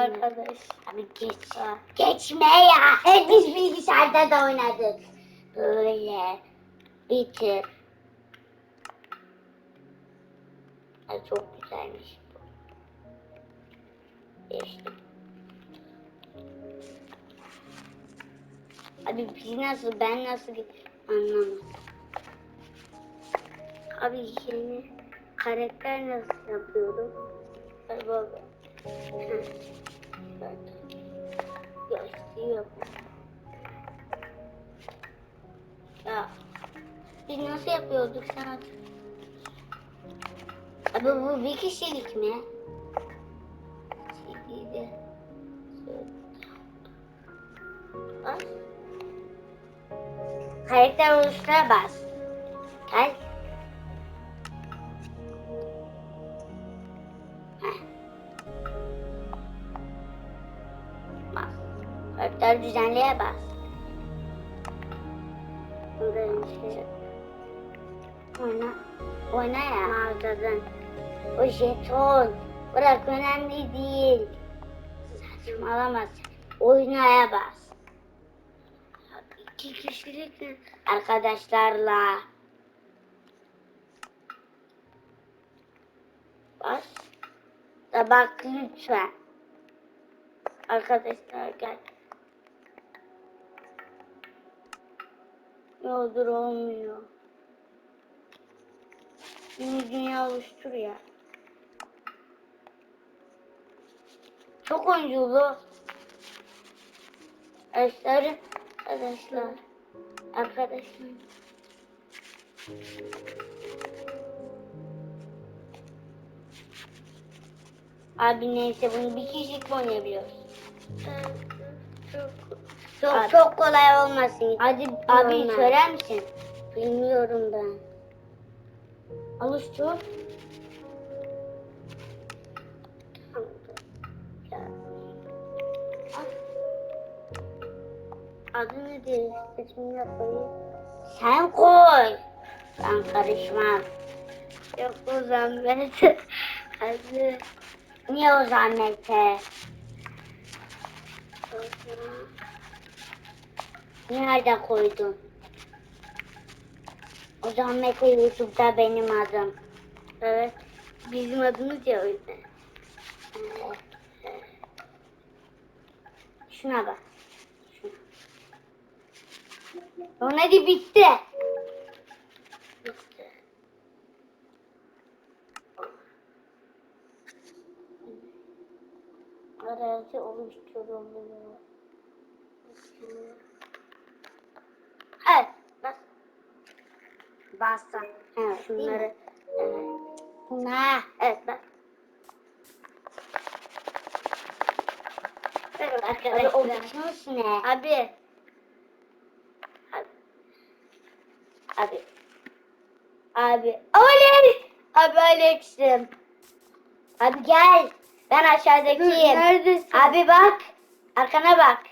arkadaş. Abi geç. Geçme ya. Hep biz bilgisayarda da oynadık. Böyle. Bitir. Ay çok güzelmiş bu. Geçtim. Abi biz nasıl ben nasıl anlamadım. Abi yeni karakter nasıl yapıyorum? Ay baba. Ya istiyor. Ya biz nasıl yapıyorduk hatırlıyor Abi bu bir kişilik mi? Bas. Karakter oluştura bas. Gel. Karakter düzenleye bas. Oyna. Oyna ya. Mağazadan. O jeton. Bırak önemli değil. Saçmalamazsın. Oynaya bas. İki kişilik? Arkadaşlarla. Bas. Da bak lütfen. Arkadaşlar gel. Ne olur olmuyor. Yeni dünya oluştur ya. Çok oyunculu. Arkadaşlar, arkadaşlar, arkadaşlar. Abi neyse bunu bir kişilik oynayabiliyoruz? Çok çok, çok kolay olmasın. Hadi abi Olmaz. söyler misin? Bilmiyorum ben. Alıştır. Adı nedir? Seçim yapayım. Sen koy. Ben karışmam. Yok o zahmet. Hadi. Niye o zahmete? Nerede koydun? O zahmete YouTube'da benim adım. Evet. Bizim adımız ya yüzden. Evet. Şuna bak. O neydi bitti. Bitti. Aracı oluşturuluyor. Evet. Bas. Bastım. Evet. Şunları. Evet. Buna. Evet bak. Evet arkadaşlar. Abi o bitmiş ne? Abi. Abi. Abi. Alex. Abi Alex'im. Abi gel. Ben aşağıdakiyim. Neredesin? Abi bak. Arkana bak.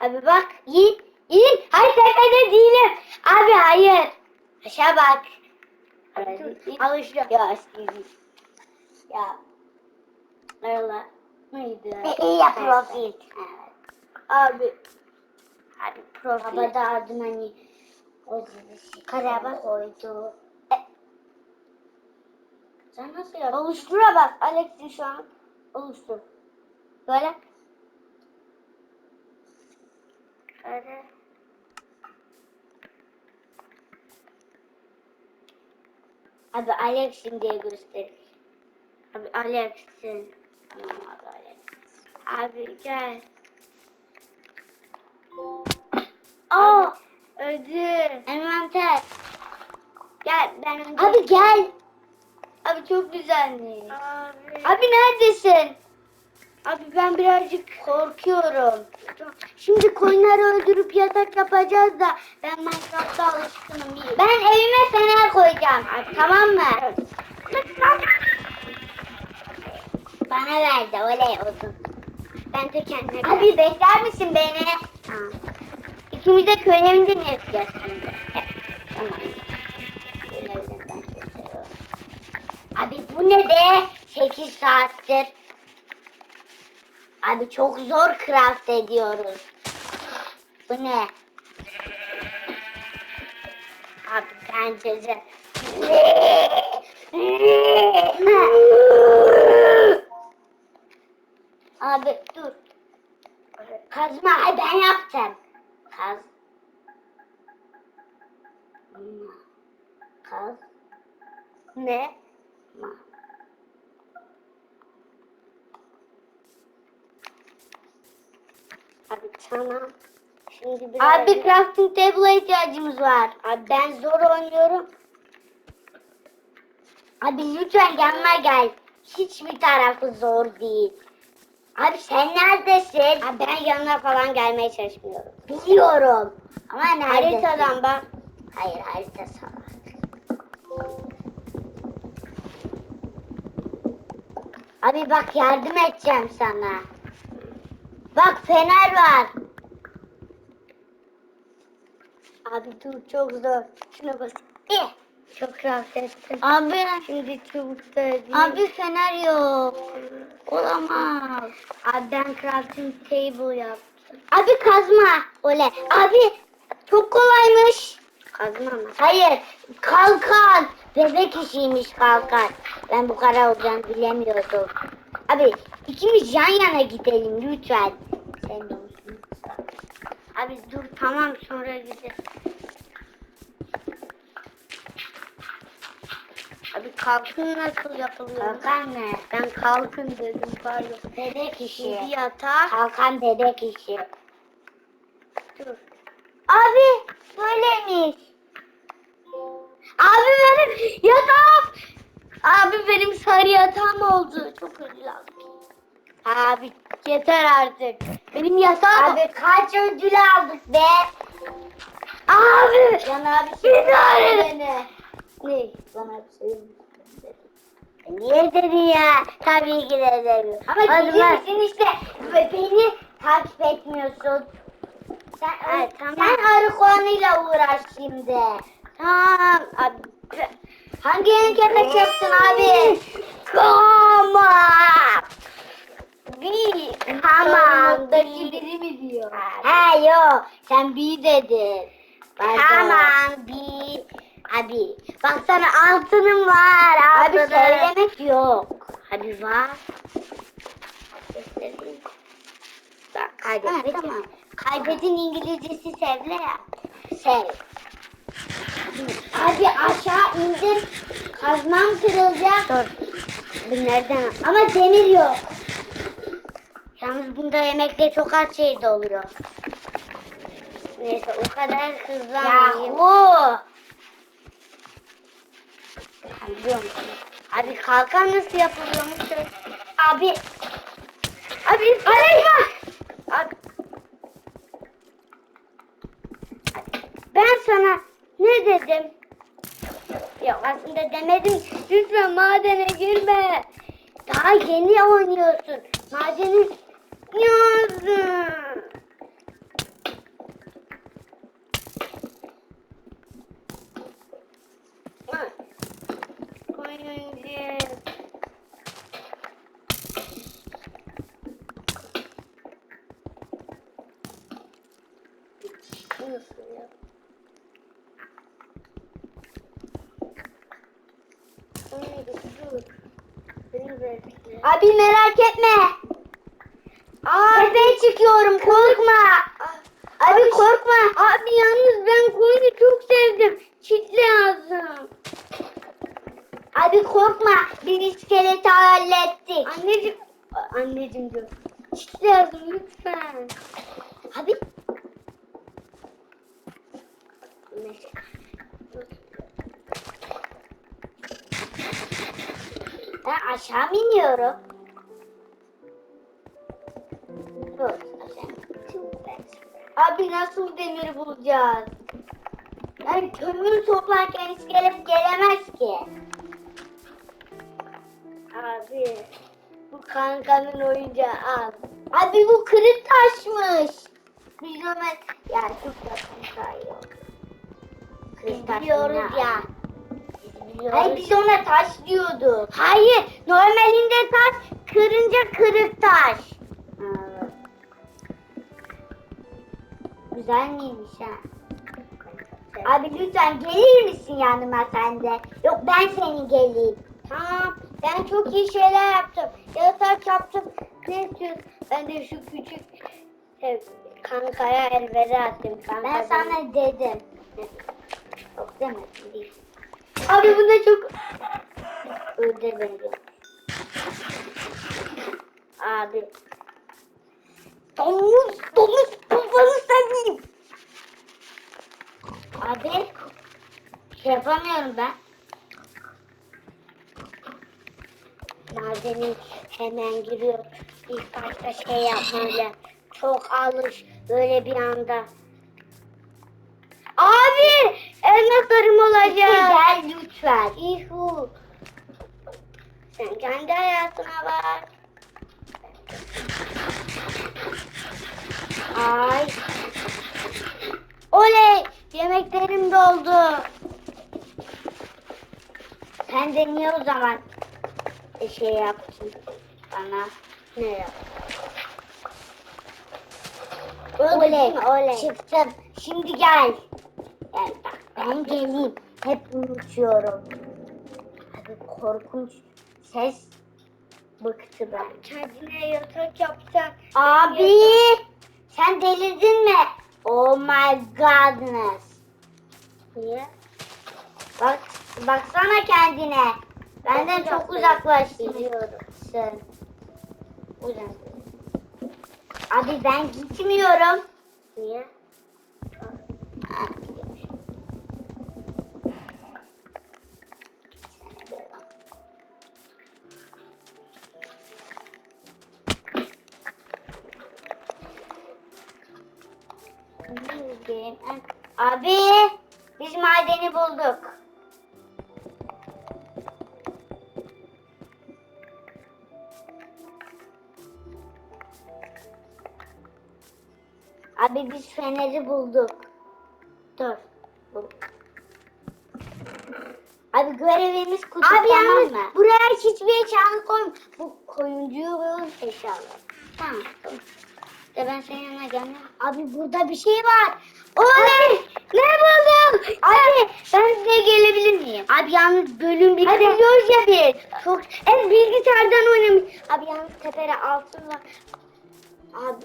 Abi bak. İn. İn. Hayır tepede değilim. Abi hayır. Aşağı bak. Alıştı. Ya eski. Ya. Merhaba. Neydi? İyi ya profil. Evet. Abi. Abi profil. Baba da adım hani o dizisi. Karaba koydu. E. Sen nasıl yaptın? Oluştura bak. Alex'in şu an. Oluştur. Böyle. Kare. Abi Alex'in diye göster. Abi Alex'in. Abi Alex. Abi gel. Aa, Ödül. envanter. Gel ben önce. Abi gel. Abi çok güzelmiş. Abi. Abi neredesin? Abi ben birazcık korkuyorum. Şimdi koyunları öldürüp yatak yapacağız da ben Minecraft'ta alışkınım. Ben evime fener koyacağım. Tamam mı? Bana ver de oley olsun. Ben de kendime. Abi bekler misin beni? Tamam. İkimiz de köy evinde mi yapacağız şimdi? Evet. Tamam. Abi bu ne be? 8 saattir. Abi çok zor craft ediyoruz. Bu ne? Abi bence Abi dur. Kazma ben yaptım. Kaz. Kaz. Ne? Ma. Abi tamam. Şimdi biraz... Abi crafting table'a ihtiyacımız var. Abi ben zor oynuyorum. Abi lütfen yanıma gel. Hiçbir tarafı zor değil. Abi sen neredesin? Abi ben yanına falan gelmeye çalışmıyorum. Biliyorum. Ama neredesin? Haritadan bak. Hayır harita salak. Abi bak yardım edeceğim sana. Bak fener var. Abi dur çok zor. Şuna bas. Eh. Çok rahat ettim. Abi, Şimdi çubuk da değil. abi fener yok. Olamaz. Abi ben crafting table yaptım. Abi kazma. Ole. Abi çok kolaymış. Kazma mı? Hayır. Kalkan. Bebek işiymiş kalkan. Ben bu kadar olacağını bilemiyordum. Abi ikimiz yan yana gidelim lütfen. Sen de olsun. Abi dur tamam sonra gideriz. Abi kalkın nasıl yapılıyor? Kalkan ne? Ben kalkın dedim pardon. Bebek işi. Şimdi yatak. Kalkan bebek işi. Dur. Abi böyleymiş. Abi benim yatağım. Abi benim sarı yatağım oldu. Çok aldım. Abi yeter artık. Benim yatağım. Abi kaç ödül aldık be? Abi. Bir şey tane. söylesene. Ne? Bir şey söylesene. Niye dedin ya? Tabii ki de demiyorum. Ama ver. misin işte beni takip etmiyorsun. Sen, Evet, tamam. sen arı kovanıyla uğraş şimdi. Tamam. Abi. Hangi renk yemek yaptın abi? Kama. Bir. Tamam. Biri mi diyor? He yo sen bir dedin. Pardon. Tamam bir. Abi bak sana altınım var. Abi altınım. söylemek yok. Abi var. Bak Ha, kaybettim. tamam. Kaybedin İngilizcesi sevle ya. Sev. Hadi aşağı indim. Kazmam kırılacak. Dur. Bu nereden? Ama demir yok. Yalnız bunda yemekte çok az şey de oluyor. Neyse o kadar hızlanmayayım. Yahu. Biliyor musun? Abi kalkan nasıl yapılıyormuş? Abi. Abi arayma. Abi. Ben sana ne dedim? Yok aslında demedim. Lütfen madene girme. Daha yeni oynuyorsun. Madeni yazdım. Abi merak etme. Çıkıyorum korkma. Abi korkma. Abi yalnız ben koyunu çok sevdim. Çitle lazım. Abi korkma. Biz iskeleti hallettik. Anneciğim. Anneciğim diyor. Çitle lazım lütfen. Abi. Ben aşağı iniyorum? Nasıl demir bulacağız? Yani kömür toplarken iskelet gelemez ki. Abi. Bu kankanın oyuncağı al. Abi bu kırık taşmış. Biz ona ya çok yakın sayıyor. Kırık taş Biliyoruz ya. Biliyoruz. Hayır biz ona taş diyorduk. Hayır. Normalinde taş kırınca kırık taş. Güzel miymiş ha? Abi lütfen gelir misin yanıma sen de? Yok ben senin geleyim. Tamam. Ben çok iyi şeyler yaptım. Yatak yaptım. Ne istiyorsun? Ben de şu küçük e, kankaya elveda attım. Kanka Ben sana dedim. Yok demedim değil. Abi bunda çok... Öde beni. Abi. Domuz, domuz kafanı seveyim. Abi şey yapamıyorum ben. Madeni hemen giriyor. İlk başta şey yapmalı. Çok alış böyle bir anda. Abi elmaslarım olacak. Gel lütfen. İhu. Sen kendi hayatına bak. Ay. Oley! Yemeklerim doldu. Sen de niye o zaman şey yaptın bana? Ne yap? Oley, oley. Çıktım. Şimdi gel. Gel bak ben geleyim. Hep unutuyorum. Abi korkunç ses bıktı ben. Kendine yatak yapacak. Abi sen delirdin mi? Oh my godness. Niye? Bak baksana kendine. Benden Çok çok uzaklaştın. uzaklaştın. Uzak. Abi ben gitmiyorum. Niye? Abi biz madeni bulduk. Abi biz feneri bulduk. Dur. Bul. Abi görevimiz kutu Abi tamam yalnız mı? buraya hiçbir eşyanı koyma. Bu koyuncuğun eşyaları. Tamam. tamam. De ben senin yanına gelmem. Abi burada bir şey var. Oley! Ne buldum? Abi ben size gelebilir miyim? Abi yalnız bölüm bir Hadi biliyoruz ya biz. Çok en bilgisayardan oynamış. Abi yalnız tepede altın var. Abi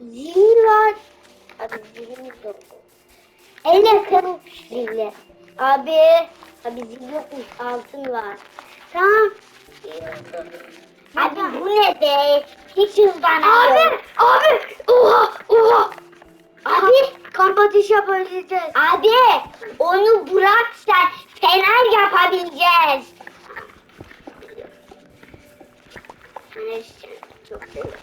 zil var. Abi zilimiz yok. En yakın zili. Abi abi zil yokmuş altın var. Tamam. Abi bu ne be? Hiç hızlanamıyorum. Abi, abi, oha, oha. Abi, kamp ateşi yapabileceğiz. Abi onu bırak sen. Fener yapabileceğiz. Güneş çok seviyorum.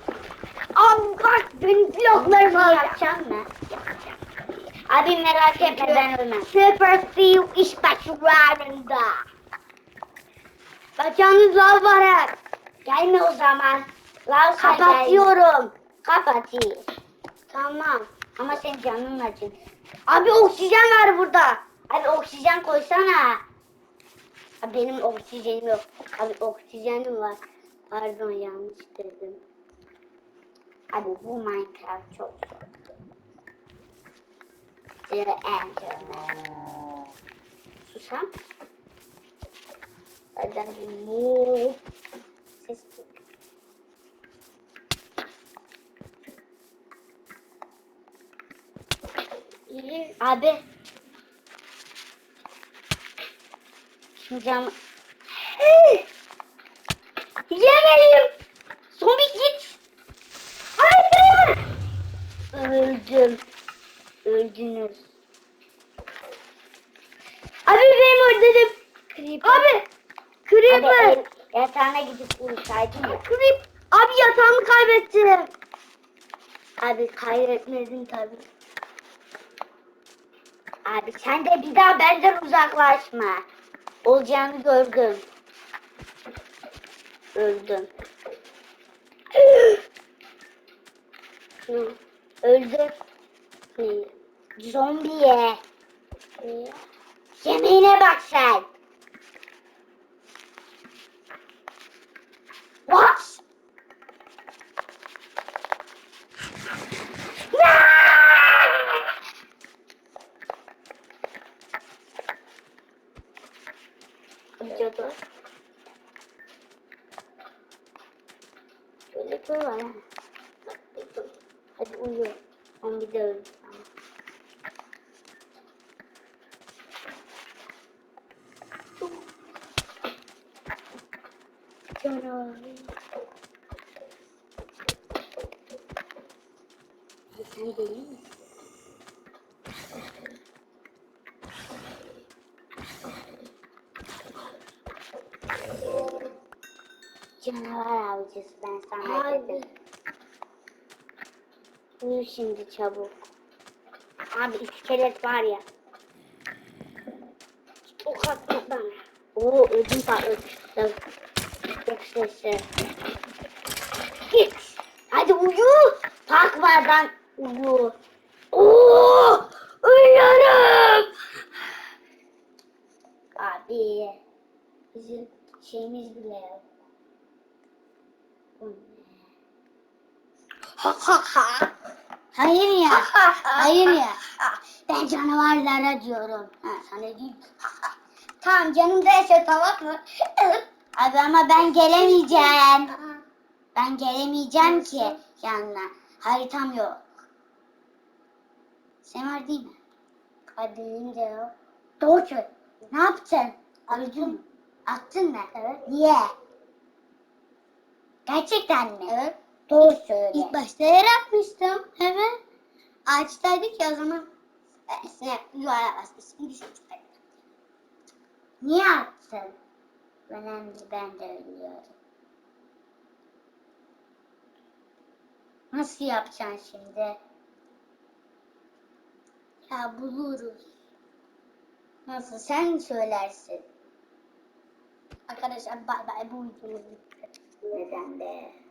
Abi bak, benim bloklarımı. Yapacağım mı? Yapacağım. Abi merak etme ben ölmem. Super Steel iş başlarında. Bak yalnız lav var ha. Gelme o zaman. Lav Kapatıyorum. Kapatayım. Tamam. Ama senin canın acın. Abi oksijen var burada. Abi oksijen koysana. Abi benim oksijenim yok. Abi oksijenim var. Pardon yanlış dedim. Abi bu Minecraft çok zor. The Enderman. Susam. Hadi bir move. Ses çık. İyi. Abi. Şimdi cam... Yemeğim. Zombi git. Hayır. Öldüm. Öldünüz. Abi benim öldürdüm. Abi. Creeper. Abi yatağına gidip uyusaydın ya. Creep. Abi yatağımı kaybettim. Abi kaybetmedim tabii. Abi sen de bir daha benden uzaklaşma. Olacağını gördüm. Öldüm. Niye? Zombiye. Yemeğine bak sen. together. The little one, not people, I do Canavar avcısı ben sana Abi. dedim. Uyu şimdi çabuk. Abi iskelet var ya. Ok attı bana. Oo ödüm patladı. Çok sesli. Git. Hadi uyu. Ben uyu. Oo uyuyorum. Abi bizim şeyimiz bile yok. Bu ne? Ha ha ha. Hayır ya. Hayır ya. Ben canavarlara diyorum. Ha, sana değil. tamam canımdaysa tamam mı? Abi ama ben gelemeyeceğim. Ben gelemeyeceğim ki yanına. Haritam yok. Sen var değil mi? Hadi de yok. Doğru. Ne yaptın? Attın. Attın mı? Evet. Niye? Gerçekten mi? Evet. Doğru söyle. İlk başta yere atmıştım. Evet. Ağaçtaydık ya o zaman. Size yuvarlak basmıştım. Düşmüştüm. Niye attın? Önemli ben de ölüyorum. Nasıl yapacaksın şimdi? Ya buluruz. Nasıl sen söylersin. Arkadaşlar bay bay bu videomuz bitti. Neden be?